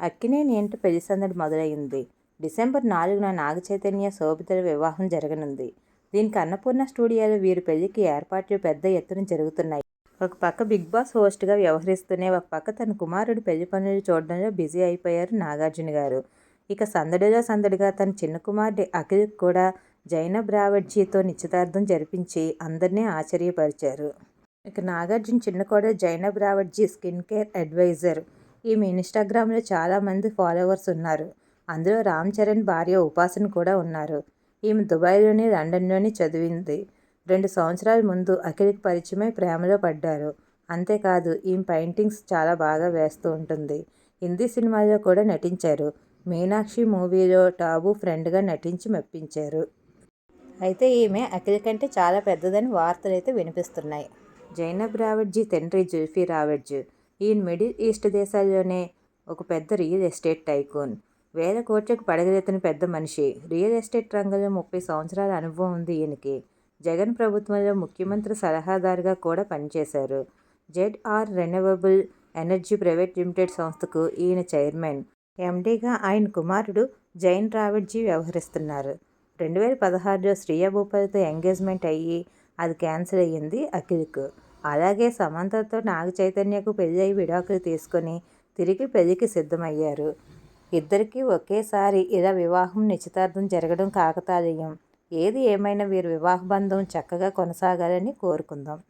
అక్కినేని ఇంటి పెళ్ళి సందడి మొదలైంది డిసెంబర్ నాలుగున నాగచైతన్య శోభితల వివాహం జరగనుంది. దీనికి అన్నపూర్ణ స్టూడియోలో వీరి పెళ్ళికి ఏర్పాట్లు పెద్ద ఎత్తున జరుగుతున్నాయి. ఒక పక్క బిగ్ బాస్ హోస్ట్గా వ్యవహరిస్తూనే ఒక పక్క తన కుమారుడు పెళ్ళి పనులు చూడడంలో బిజీ అయిపోయారు నాగార్జున గారు. ఇక సందడిలో సందడిగా తన చిన్న కుమారుడి అఖిల్ కూడా జైనబ్ రావడ్జీతో నిశ్చితార్థం జరిపించి అందరినీ ఆశ్చర్యపరిచారు. ఇక నాగార్జున చిన్న కూడా Zainab Ravdjee skin care advisor ఈమె ఇన్స్టాగ్రామ్లో చాలామంది ఫాలోవర్స్ ఉన్నారు. అందులో రామ్ చరణ్ భార్య ఉపాసన కూడా ఉన్నారు. ఈమె దుబాయ్లోని లండన్లోని చదివింది. రెండు సంవత్సరాల ముందు అఖిల్కి పరిచయమై ప్రేమలో పడ్డారు. అంతేకాదు ఈమె పెయింటింగ్స్ చాలా బాగా వేస్తూ ఉంటుంది. హిందీ సినిమాల్లో కూడా నటించారు. మీనాక్షి మూవీలో టాబు ఫ్రెండ్గా నటించి మెప్పించారు. అయితే ఈమె అఖిల్ కంటే చాలా పెద్దదని వార్తలు అయితే వినిపిస్తున్నాయి. జైనబ్ రావడ్జీ తండ్రి జుల్ఫీ రావడ్జీ ఈయన మిడిల్ ఈస్ట్ దేశాల్లోనే ఒక పెద్ద రియల్ ఎస్టేట్ టైకూన్. వేల కోట్లకు పడగలెత్తిన పెద్ద మనిషి. రియల్ ఎస్టేట్ రంగంలో ముప్పై సంవత్సరాల అనుభవం ఉంది ఈయనకి. జగన్ ప్రభుత్వంలో ముఖ్యమంత్రి సలహాదారుగా కూడా పనిచేశారు. ZR renewable energy private limited సంస్థకు ఈయన చైర్మన్. ఎండీగా ఆయన కుమారుడు జైన్ రావిడ్జీ వ్యవహరిస్తున్నారు. రెండు వేల పదహారులో శ్రీయా భూపాల్తో ఎంగేజ్మెంట్ అయ్యి అది క్యాన్సిల్ అయ్యింది అఖిల్కు. అలాగే సమంతతో నాగ చైతన్యకు పెళ్ళి అయి విడాకులు తీసుకొని తిరిగి పెళ్ళికి సిద్ధమయ్యారు. ఇద్దరికీ ఒకేసారి ఇలా వివాహం నిశ్చితార్థం జరగడం కాకతాళీయం. ఏది ఏమైనా వీరి వివాహ బంధం చక్కగా కొనసాగాలని కోరుకుందాం.